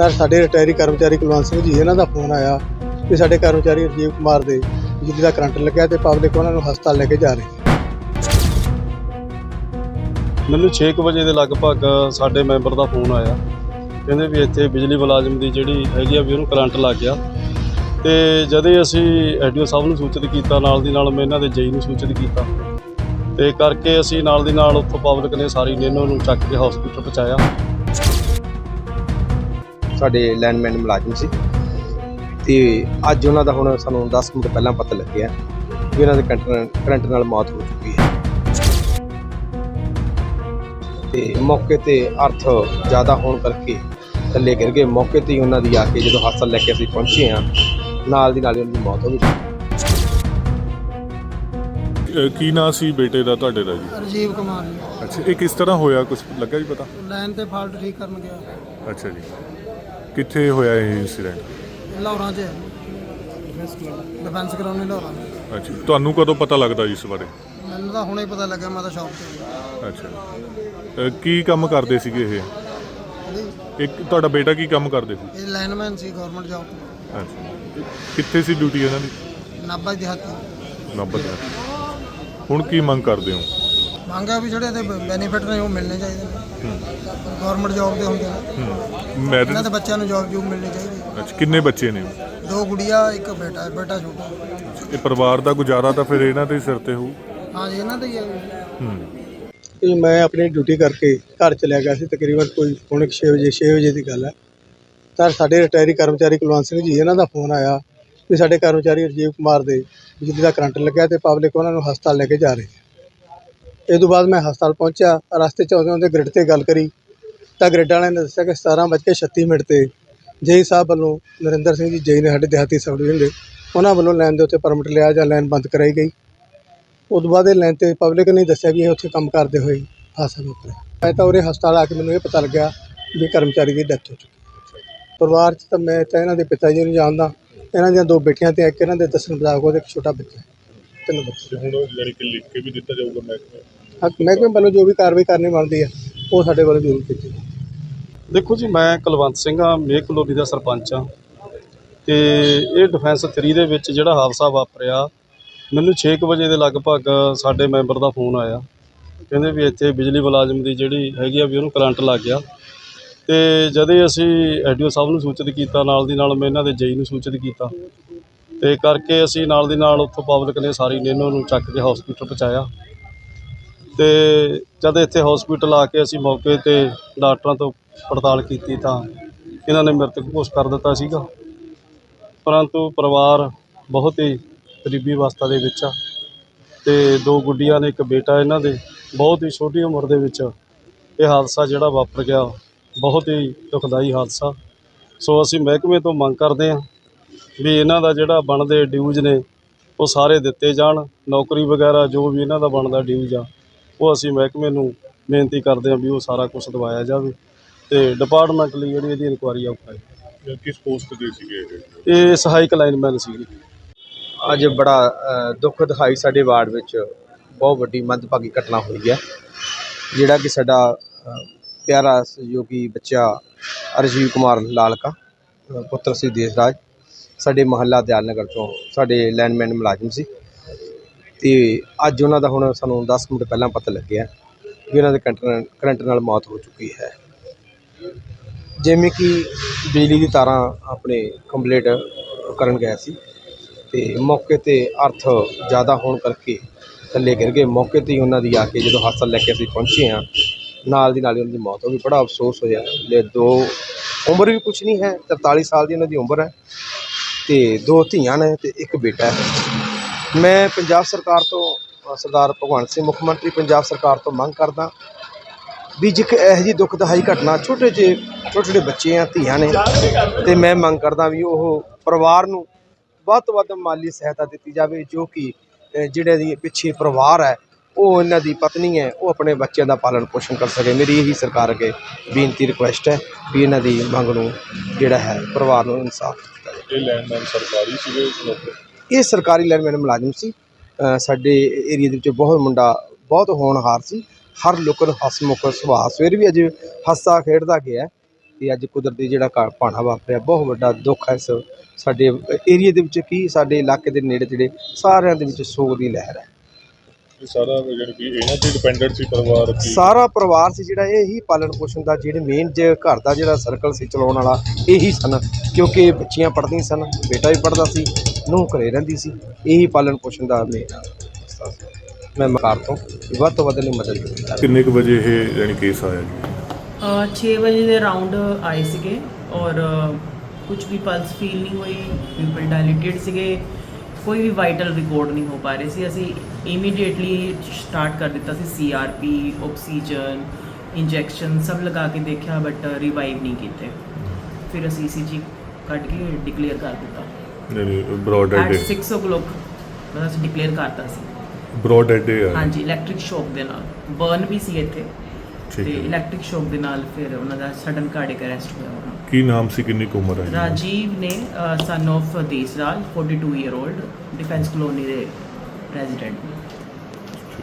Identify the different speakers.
Speaker 1: ਤਾਂ ਸਾਡੇ ਰਿਟਾਇਰੀ ਕਰਮਚਾਰੀ ਕੁਲਵੰਤ ਸਿੰਘ ਜੀ, ਇਹਨਾਂ ਦਾ ਫੋਨ ਆਇਆ ਕਿ ਸਾਡੇ ਕਰਮਚਾਰੀ ਰਜੀਵ ਕੁਮਾਰ ਦੇ ਬਿਜਲੀ ਦਾ ਕਰੰਟ ਲੱਗਿਆ ਤੇ ਪਬਲਿਕ ਉਹਨਾਂ ਨੂੰ ਹਸਪਤਾਲ ਲੈ ਕੇ ਜਾ ਰਹੀ ਹੈ
Speaker 2: ਮੈਨੂੰ 6 ਵਜੇ ਦੇ ਲਗਭਗ ਸਾਡੇ ਮੈਂਬਰ ਦਾ ਫੋਨ ਆਇਆ। ਕਹਿੰਦੇ ਵੀ ਇੱਥੇ ਬਿਜਲੀ ਮੁਲਾਜ਼ਮ ਦੀ ਜਿਹੜੀ ਹੈਗੀ ਆ ਵੀ ਉਹਨੂੰ ਕਰੰਟ ਲੱਗ ਗਿਆ। ਤੇ ਜਦੋਂ ਅਸੀਂ ਐਡੀਓ ਸਾਹਿਬ ਨੂੰ ਸੂਚਿਤ ਕੀਤਾ, ਨਾਲ ਦੀ ਨਾਲ ਮੈਂ ਇਹਨਾਂ ਦੇ ਜਈ ਨੂੰ ਸੂਚਿਤ ਕੀਤਾ। ਤੇ ਕਰਕੇ ਅਸੀਂ ਨਾਲ ਦੀ ਨਾਲ ਉੱਥੋਂ ਪਬਲਿਕ ਨੇ ਸਾਰੀ ਨੇ ਇਹਨਾਂ ਨੂੰ ਚੱਕ ਕੇ ਹਸਪੀਟਲ ਪਹੁੰਚਾਇਆ।
Speaker 3: ਸਾਡੇ ਲੈਂਡਮੈਨ ਮੁਲਾਜ਼ਮ ਸੀ। ਤੇ ਅੱਜ ਉਹਨਾਂ ਦਾ ਹੁਣ ਸਾਨੂੰ 10 ਮਿੰਟ ਪਹਿਲਾਂ ਪਤਾ ਲੱਗਿਆ ਕਿ ਉਹਨਾਂ ਦੇ ਕਰੰਟ ਨਾਲ ਮੌਤ ਹੋ ਚੁੱਕੀ ਹੈ। ਤੇ ਮੌਕੇ ਤੇ ਅਰਥ ਜ਼ਿਆਦਾ ਹੋਣ ਕਰਕੇ ਥੱਲੇ ਗਿਰ ਗਏ। ਮੌਕੇ ਤੇ ਹੀ ਉਹਨਾਂ ਦੀ ਆ ਕੇ ਜਦੋਂ ਹਸਪਤਾਲ ਲੈ ਕੇ ਅਸੀਂ ਪਹੁੰਚੇ ਹਾਂ ਨਾਲ ਦੀ ਨਾਲ ਹੀ ਉਹਨਾਂ ਦੀ ਮੌਤ ਹੋ ਗਈ।
Speaker 4: ਅਹ ਕੀ ਨਾਂ ਸੀ ਬੇਟੇ ਦਾ ਤੁਹਾਡੇ ਦਾ ਜੀ?
Speaker 5: ਰਜੀਵ ਕੁਮਾਰ ਜੀ।
Speaker 4: ਅੱਛਾ ਇਹ ਕਿਸ ਤਰ੍ਹਾਂ ਹੋਇਆ ਕੁਝ ਲੱਗਾ ਜੀ ਪਤਾ?
Speaker 5: ਲਾਈਨ ਤੇ ਫਾਲਟ ਠੀਕ ਕਰਨ ਗਿਆ।
Speaker 4: ਅੱਛਾ ਜੀ। ਕਿੱਥੇ ਹੋਇਆ ਇਹ ਇਨਸੀਡੈਂਟ
Speaker 5: ਲਾਹੌਰਾਂ 'ਚ ਹੈ। ਡਿਫੈਂਸ ਕਰਾਉਣੀ ਲਾਹੌਰਾਂ।
Speaker 4: ਅੱਛਾ। ਤੁਹਾਨੂੰ ਕਦੋਂ ਪਤਾ ਲੱਗਦਾ ਜੀ ਇਸ ਬਾਰੇ?
Speaker 5: ਮੈਨੂੰ ਤਾਂ ਹੁਣੇ ਪਤਾ ਲੱਗਾ ਮੈਂ ਤਾਂ ਸ਼ੌਪ ਤੇ ਸੀ।
Speaker 4: ਅੱਛਾ। ਅਹ ਕੀ ਕੰਮ ਕਰਦੇ ਸੀਗੇ ਇਹ?
Speaker 5: ਇਹਦੀ-
Speaker 4: ਇੱਕ ਤੁਹਾਡਾ ਬੇਟਾ ਕੀ ਕੰਮ ਕਰਦੇ ਸੀ?
Speaker 5: ਇਹ ਲਾਈਨਮੈਨ ਸੀ ਗਵਰਨਮੈਂਟ ਜੌਬ ਤੇ
Speaker 4: ਅੱਛਾ। ਕਿੱਥੇ ਸੀ ਡਿਊਟੀ ਇਹਨਾਂ ਦੀ?
Speaker 5: ਨਾਭਾ ਦਿਹਾਤੀ।
Speaker 4: ਨੰਬਰ ਹੁਣ ਕੀ ਮੰਗ ਕਰਦੇ ਹੋ?
Speaker 5: ਮੰਗਾ ਵੀ ਜਿਹੜੇ ਇਹਦੇ ਬੈਨੀਫਿਟ ਨੇ ਉਹ ਮਿਲਣੇ ਚਾਹੀਦੇ ਨੇ। ਗਵਰਨਮੈਂਟ ਜੌਬ ਦੇ ਹੁੰਦੇ ਨੇ। ਇਹਨਾਂ
Speaker 4: ਮੈਰਿਜ
Speaker 5: ਦੇ ਬੱਚਿਆਂ ਨੂੰ ਜੌਬ ਜੂਬ ਮਿਲਣੀ ਚਾਹੀਦੀ
Speaker 4: ਅੱਛਾ ਕਿੰਨੇ ਬੱਚੇ ਨੇ?
Speaker 5: ਦੋ ਗੁੜੀਆ ਇੱਕ ਬੇਟਾ ਹੈ ਬੇਟਾ ਛੋਟਾ।
Speaker 4: ਇਹ ਪਰਿਵਾਰ ਦਾ ਗੁਜ਼ਾਰਾ ਤਾਂ ਫਿਰ ਇਹਨਾਂ ਦੇ ਸਿਰ ਤੇ ਹੋਊ।
Speaker 5: ਹਾਂ ਜੀ ਇਹਨਾਂ ਦਾ ਹੀ ਹੈ।
Speaker 4: ਹੂੰ।
Speaker 1: ਕਿ ਮੈਂ ਆਪਣੀ ਡਿਊਟੀ ਕਰਕੇ ਘਰ ਚਲਿਆ ਗਿਆ ਸੀ ਤਕਰੀਬਨ ਕੋਈ ਪੌਣੇ 6 ਵਜੇ 6 ਵਜੇ ਦੀ ਗੱਲ ਹੈ। ਤਾਂ ਸਾਡੇ ਰਿਟਾਇਰੀ ਕਰਮਚਾਰੀ ਕੁਲਵੰਤ ਸਿੰਘ ਜੀ ਇਹਨਾਂ ਦਾ ਫੋਨ ਆਇਆ ਕਿ ਸਾਡੇ ਕਰਮਚਾਰੀ ਰਜੀਵ ਕੁਮਾਰ ਦੇ ਬਿਜਲੀ ਦਾ ਕਰੰਟ ਲੱਗਿਆ ਤੇ ਪਬਲਿਕ ਉਹਨਾਂ ਨੂੰ ਹਸਪਤਾਲ ਲੈ ਕੇ ਜਾ ਰਹੀ ਹੈ ਇਹ ਤੋਂ ਬਾਅਦ ਮੈਂ ਹਸਪਤਾਲ ਪਹੁੰਚਿਆ, ਰਸਤੇ 'ਚ ਆਉਂਦੇ ਆਉਂਦੇ ਗ੍ਰਿਡ ਤੇ ਗੱਲ ਕਰੀ। ਤਾਂ ਗ੍ਰਿਡ ਵਾਲਿਆਂ ਨੇ ਦੱਸਿਆ ਕਿ 17:36 ਮਿੰਟ ਤੇ ਜੇਈ ਸਾਹਿਬ ਵੱਲੋਂ ਨਰਿੰਦਰ ਸਿੰਘ ਜੀ, ਜੇਈ ਨੇ ਸਾਡੇ ਦਿਹਾਤੀ ਸਬ ਡਿਵੀਜ਼ਨ ਦੇ, ਉਹਨਾਂ ਵੱਲੋਂ ਲਾਈਨ ਦੇ ਉੱਤੇ ਪਰਮਿਟ ਲਿਆ ਜਾਂ ਲਾਈਨ ਬੰਦ ਕਰਾਈ ਗਈ। ਉਸ ਤੋਂ ਬਾਅਦ ਇਹ ਲਾਈਨ ਤੇ ਪਬਲਿਕ ਨੇ ਦੱਸਿਆ ਵੀ ਇਹ ਉੱਥੇ ਕੰਮ ਕਰਦੇ ਹੋਏ ਹਾਦਸਾ ਵਾਪਰਿਆ ਮੈਂ ਤਾਂ ਉਰੇ ਹਸਪਤਾਲ ਆ ਕੇ ਮੈਨੂੰ ਇਹ ਪਤਾ ਲੱਗਿਆ ਵੀ ਕਰਮਚਾਰੀ ਦੀ ਡੈਥ ਹੋ ਚੁੱਕੀ ਪਰਿਵਾਰ 'ਚ ਤਾਂ ਮੈਂ ਤਾਂ ਇਹਨਾਂ ਦੇ ਪਿਤਾ ਜੀ ਨੂੰ ਜਾਣਦਾ, ਇਹਨਾਂ ਦੀਆਂ ਦੋ ਬੇਟੀਆਂ ਤੇ ਇੱਕ ਇਹਨਾਂ ਦੇ ਦੱਸਣ ਮੁਤਾਬਕ ਉਹਦੇ ਇੱਕ ਛੋਟਾ ਬੱਚਾ ਤਿੰਨ ਬੱਚੇ
Speaker 4: ਹੁਣ ਜਾਨੀ ਕਿ ਲਿਖ ਕੇ ਵੀ ਦਿੱਤਾ ਜਾਊਗਾ ਮਹਿਕਮੇ
Speaker 1: ਹਾਂ ਮਹਿਕਮੇ ਵੱਲੋਂ ਜੋ ਵੀ ਕਾਰਵਾਈ ਕਰਨੀ ਬਣਦੀ ਹੈ ਉਹ ਸਾਡੇ ਵੱਲੋਂ ਜ਼ਰੂਰ ਕੀਤੀ ਜਾਊਗੀ।
Speaker 2: ਦੇਖੋ ਜੀ ਮੈਂ ਕੁਲਵੰਤ ਸਿੰਘ ਆ ਮੇਕ ਕਲੋਨੀ ਦਾ ਸਰਪੰਚ ਆ। ਤੇ ਇਹ ਡਿਫੈਂਸ 3 ਦੇ ਵਿੱਚ ਜਿਹੜਾ ਹਾਦਸਾ ਵਾਪਰਿਆ ਮੈਨੂੰ 6 ਵਜੇ ਦੇ ਲਗਭਗ ਸਾਡੇ ਮੈਂਬਰ ਦਾ ਫੋਨ ਆਇਆ। ਕਹਿੰਦੇ ਵੀ ਇੱਥੇ ਬਿਜਲੀ ਮੁਲਾਜ਼ਮ ਦੀ ਜਿਹੜੀ ਹੈਗੀ ਆ ਵੀ ਉਹਨੂੰ ਕਰੰਟ ਲੱਗ ਗਿਆ। ਤੇ ਜਦੇ ਅਸੀਂ ਐਡੀਓ ਸਾਹਿਬ ਨੂੰ ਸੂਚਿਤ ਕੀਤਾ ਨਾਲ ਦੀ ਨਾਲ ਮੈਂ ਇਹਨਾਂ ਦੇ ਜਈ ਨੂੰ ਸੂਚਿਤ ਕੀਤਾ ਤੇ ਕਰਕੇ ਅਸੀਂ ਨਾਲ ਦੀ ਨਾਲ ਉੱਥੋਂ ਪਬਲਿਕ ਨੇ ਸਾਰੀ ਨੇ ਨੂੰ ਚੱਕ ਕੇ ਹਸਪੀਟਲ ਪਹੁੰਚਾਇਆ। ਤੇ ਜਦ ਇੱਥੇ ਹਸਪੀਟਲ ਆ ਕੇ ਅਸੀਂ ਮੌਕੇ ਤੇ ਡਾਕਟਰਾਂ ਤੋਂ ਪੜਤਾਲ ਕੀਤੀ ਤਾਂ ਇਹਨਾਂ ਨੇ ਮ੍ਰਿਤਕ ਘੋਸ਼ ਕਰ ਦਿੱਤਾ ਸੀਗਾ। ਪਰੰਤੂ ਪਰਿਵਾਰ ਬਹੁਤ ਹੀ ਗਰੀਬੀ ਅਵਸਥਾ ਦੇ ਵਿੱਚ ਆ ਤੇ ਦੋ ਗੁੱਡੀਆਂ ਨੇ ਇੱਕ ਬੇਟਾ ਇਹਨਾਂ ਦੇ, ਬਹੁਤ ਹੀ ਛੋਟੀ ਉਮਰ ਦੇ ਵਿੱਚ ਇਹ ਹਾਦਸਾ ਜਿਹੜਾ ਵਾਪਰ ਗਿਆ, ਬਹੁਤ ਹੀ ਦੁਖਦਾਈ ਹਾਦਸਾ। ਸੋ ਅਸੀਂ ਮਹਿਕਮੇ ਤੋਂ ਮੰਗ ਕਰਦੇ ਹਾਂ ਵੀ ਇਹਨਾਂ ਦਾ ਜਿਹੜਾ ਬਣਦੇ ਡਿਊਜ਼ ਨੇ ਉਹ ਸਾਰੇ ਦਿੱਤੇ ਜਾਣ। ਨੌਕਰੀ ਵਗੈਰਾ ਜੋ ਵੀ ਇਹਨਾਂ ਦਾ ਬਣਦਾ ਡਿਊਜ਼ ਆ ਉਹ ਅਸੀਂ ਮਹਿਕਮੇ ਨੂੰ ਬੇਨਤੀ ਕਰਦੇ ਹਾਂ ਵੀ ਉਹ ਸਾਰਾ ਕੁਝ ਦਵਾਇਆ ਜਾਵੇ। ਤੇ ਡਿਪਾਰਟਮੈਂਟਲੀ ਜਿਹੜੀ ਇਹਦੀ ਇਨਕੁਆਇਰੀ ਆ ਉਹ ਕਰੇ
Speaker 4: ਕਿਸ ਪੋਸਟ ਤੇ ਸੀਗੇ ਇਹ?
Speaker 2: ਸਹਾਇਕ ਲਾਈਨਮੈਨ ਸੀਗੀ।
Speaker 3: ਅੱਜ ਬੜਾ ਦੁੱਖ ਦਿਖਾਈ ਸਾਡੇ ਵਾਰਡ ਵਿੱਚ। ਬਹੁਤ ਵੱਡੀ ਮੰਦਭਾਗੀ ਘਟਨਾ ਹੋਈ ਹੈ ਜਿਹੜਾ ਕਿ ਸਾਡਾ ਪਿਆਰਾ ਸਹਿਯੋਗੀ ਬੱਚਾ ਅਰਜੀਵ ਕੁਮਾਰ ਲਾਲਕਾ ਪੁੱਤਰ ਸੀ ਦੇਸਰਾਜ। ਸਾਡੇ ਮਹੱਲਾ ਦਿਆਲਨਗਰ ਤੋਂ ਸਾਡੇ ਲੈਂਡਮੈਨ ਮੁਲਾਜ਼ਮ ਸੀ। ਤੇ ਅੱਜ ਉਹਨਾਂ ਦਾ ਹੁਣ ਸਾਨੂੰ 10 ਮਿੰਟ ਪਹਿਲਾਂ ਪਤਾ ਲੱਗਿਆ ਵੀ ਉਹਨਾਂ ਦੇ ਕਰੰਟ ਕਰੰਟ ਨਾਲ ਮੌਤ ਹੋ ਚੁੱਕੀ ਹੈ। ਜਿਵੇਂ ਕਿ ਬਿਜਲੀ ਦੀ ਤਾਰਾਂ ਆਪਣੇ ਕੰਪਲੀਟ ਕਰਨ ਗਿਆ ਸੀ ਤੇ ਮੌਕੇ ਤੇ ਅਰਥ ਜ਼ਿਆਦਾ ਹੋਣ ਕਰਕੇ ਥੱਲੇ ਗਿਰ ਗਏ। ਮੌਕੇ ਤੇ ਹੀ ਉਹਨਾਂ ਦੀ ਆ ਕੇ ਜਦੋਂ ਹਸਪਤਾਲ ਲੈ ਕੇ ਅਸੀਂ ਪਹੁੰਚੇ ਹਾਂ, ਨਾਲ ਦੀ ਨਾਲ ਹੀ ਉਹਨਾਂ ਦੀ ਮੌਤ ਹੋ ਗਈ। ਬੜਾ ਅਫਸੋਸ ਹੋਇਆ। ਲੈ ਦੋ ਉਮਰ ਵੀ ਕੁਝ ਨਹੀਂ ਹੈ 43 ਸਾਲ ਦੀ ਉਹਨਾਂ ਦੀ ਉਮਰ ਹੈ। ਤੇ ਦੋ ਧੀਆਂ ਨੇ ਤੇ ਇੱਕ ਬੇਟਾ ਹੈ। ਮੈਂ ਪੰਜਾਬ ਸਰਕਾਰ ਤੋਂ ਸਰਦਾਰ ਭਗਵੰਤ ਸਿੰਘ, ਮੁੱਖ ਮੰਤਰੀ ਪੰਜਾਬ ਸਰਕਾਰ ਤੋਂ ਮੰਗ ਕਰਦਾ ਵੀ ਜਿੱਕ ਇਹੋ ਜਿਹੀ ਦਹਾਈ ਘਟਨਾ ਛੋਟੇ ਜਿਹੇ, ਛੋਟੇ ਛੋਟੇ ਬੱਚੇ ਆ ਧੀਆਂ ਨੇ ਤੇ ਮੈਂ ਮੰਗ ਕਰਦਾ ਵੀ ਉਹ ਪਰਿਵਾਰ ਨੂੰ ਵੱਧ ਤੋਂ ਵੱਧ ਮਾਲੀ ਸਹਾਇਤਾ ਦਿੱਤੀ ਜਾਵੇ ਜੋ ਕਿ ਜਿਹੜੇ ਦੀ ਪਿੱਛੇ ਪਰਿਵਾਰ ਹੈ ਉਹ ਇਹਨਾਂ ਦੀ ਪਤਨੀ ਹੈ ਉਹ ਆਪਣੇ ਬੱਚਿਆਂ ਦਾ ਪਾਲਣ ਪੋਸ਼ਣ ਕਰ ਸਕੇ। ਮੇਰੀ ਇਹੀ ਸਰਕਾਰ ਅੱਗੇ ਬੇਨਤੀ ਰਿਕੁਐਸਟ ਹੈ ਵੀ ਇਹਨਾਂ ਦੀ ਮੰਗ ਨੂੰ ਜਿਹੜਾ ਹੈ ਪਰਿਵਾਰ ਨੂੰ ਇਨਸਾਫ ਦਿੱਤਾ ਜਾਵੇ।
Speaker 4: ਇਹ ਲੈਂਡਮੈਨ ਸਰਕਾਰੀ ਸੀਗੇ
Speaker 3: ਇਹ ਸਰਕਾਰੀ ਲੈਂਡਮੈਨ ਮੁਲਾਜ਼ਮ ਸੀ। ਸਾਡੇ ਏਰੀਆ ਦੇ ਵਿੱਚ ਬਹੁਤ ਮੁੰਡਾ ਬਹੁਤ ਹੋਣਹਾਰ ਸੀ। ਹਰ ਲੋਕਾਂ ਨੂੰ ਹਸਮੁਖ ਸੁਭਾਅ ਸਵੇਰ ਵੀ ਅਜੇ ਹੱਸਾ ਖੇਡਦਾ ਗਿਆ ਇਹ ਅੱਜ ਕੁਦਰਤੀ ਜਿਹੜਾ ਭਾਣਾ ਵਾਪਰਿਆ। ਬਹੁਤ ਵੱਡਾ ਦੁੱਖ ਹੈ ਸਾਡੇ ਏਰੀਆ ਦੇ ਵਿੱਚ ਕੀ ਸਾਡੇ ਇਲਾਕੇ ਦੇ ਨੇੜੇ ਜਿਹੜੇ ਸਾਰਿਆਂ ਦੇ ਵਿੱਚ ਸੋਗ ਦੀ ਲਹਿਰ ਹੈ।
Speaker 4: ਇਹ ਸਾਰਾ ਜਿਹੜੀ ਕਿ ਇਹਨਾਂ ਤੇ ਡਿਪੈਂਡੈਂਟ ਸੀ ਪਰਿਵਾਰ ਕੀ?
Speaker 3: ਸਾਰਾ ਪਰਿਵਾਰ ਸੀ ਜਿਹੜਾ ਇਹ ਹੀ ਪਾਲਣ ਪੋਸ਼ਣ ਦਾ ਜਿਹੜੇ ਮੇਨ ਜੇ ਘਰ ਦਾ ਜਿਹੜਾ ਸਰਕਲ ਸੀ ਚਲਾਉਣ ਵਾਲਾ ਇਹੀ ਸਨ। ਕਿਉਂਕਿ ਬੱਚੀਆਂ ਪੜ੍ਹਦੀਆਂ ਸਨ ਬੇਟਾ ਵੀ ਪੜ੍ਹਦਾ ਸੀ ਨੂੰਹ ਘਰੇ ਰਹਿੰਦੀ ਸੀ ਇਹੀ ਪਾਲਣ ਪੋਸ਼ਣ ਦਾ ਮੇਨ ਮੈਂ ਮਕਾਰ ਤੋਂ ਵੱਧ ਤੋਂ ਵੱਧ ਲਈ ਮਦਦ ਕੀਤੀ
Speaker 4: ਕਿੰਨੇ ਕੁ ਵਜੇ ਇਹ ਯਾਨੀ ਕੇਸ ਆਇਆ ਜੀ?
Speaker 6: 6 ਵਜੇ ਦੇ ਰਾਉਂਡ ਆਏ ਸੀਗੇ ਔਰ ਕੁਝ ਵੀ ਪਲਸ ਫੀਲ ਨਹੀਂ ਹੋਈ ਪੀਪਲ ਡਾਇਲੇਟਡ ਸੀਗੇ। ਕੋਈ ਵੀ ਵਾਈਟਲ ਰਿਕਾਰਡ ਨਹੀਂ ਹੋ ਪਾ ਰਹੇ ਸੀ। ਅਸੀਂ ਇਮੀਡੀਏਟਲੀ ਸਟਾਰਟ ਕਰ ਦਿੱਤਾ ਸੀ ਸੀਆਰਪੀ ਆਕਸੀਜਨ ਇੰਜੈਕਸ਼ਨ ਸਭ ਲਗਾ ਕੇ ਦੇਖਿਆ ਬਟ ਰਿਵਾਈਵ ਨਹੀਂ ਕੀਤੇ। ਫਿਰ ਅਸੀਂ ਈਸੀਜੀ ਕੱਢ ਕੇ ਡਿਕਲੇਅਰ ਕਰ ਦਿੱਤਾ।
Speaker 4: ਯਾਨੀ ਬ੍ਰੌਡ
Speaker 6: ਐਟ
Speaker 4: ਹੈਡ
Speaker 6: 6 o'clock ਅਸੀਂ ਡਿਕਲੇਅਰ ਕਰਤਾ ਸੀ।
Speaker 4: ਬ੍ਰੌਡ ਆ।
Speaker 6: ਹਾਂਜੀ ਇਲੈਕਟ੍ਰਿਕ ਸ਼ੌਕ ਦੇ ਨਾਲ। ਬਰਨ ਵੀ ਸੀ ਇੱਥੇ। ਤੇ ਇਲੈਕਟ੍ਰਿਕ ਸ਼ੌਕ ਦੇ ਨਾਲ ਫਿਰ ਉਹਨਾਂ ਦਾ ਸਡਨ ਕਾਰਡਿਕ ਅਰੈਸਟ ਹੋਇਆ।
Speaker 4: ਕੀ ਨਾਮ ਸੀ, ਕਿੰਨੀ ਕੁ ਉਮਰ ਹੈ ਜੀ?
Speaker 6: ਰਾਜੀਵ ਨੇ son of Desraj 42 year old defence colony ਦੇ ਰੈਜ਼ੀਡੈਂਟ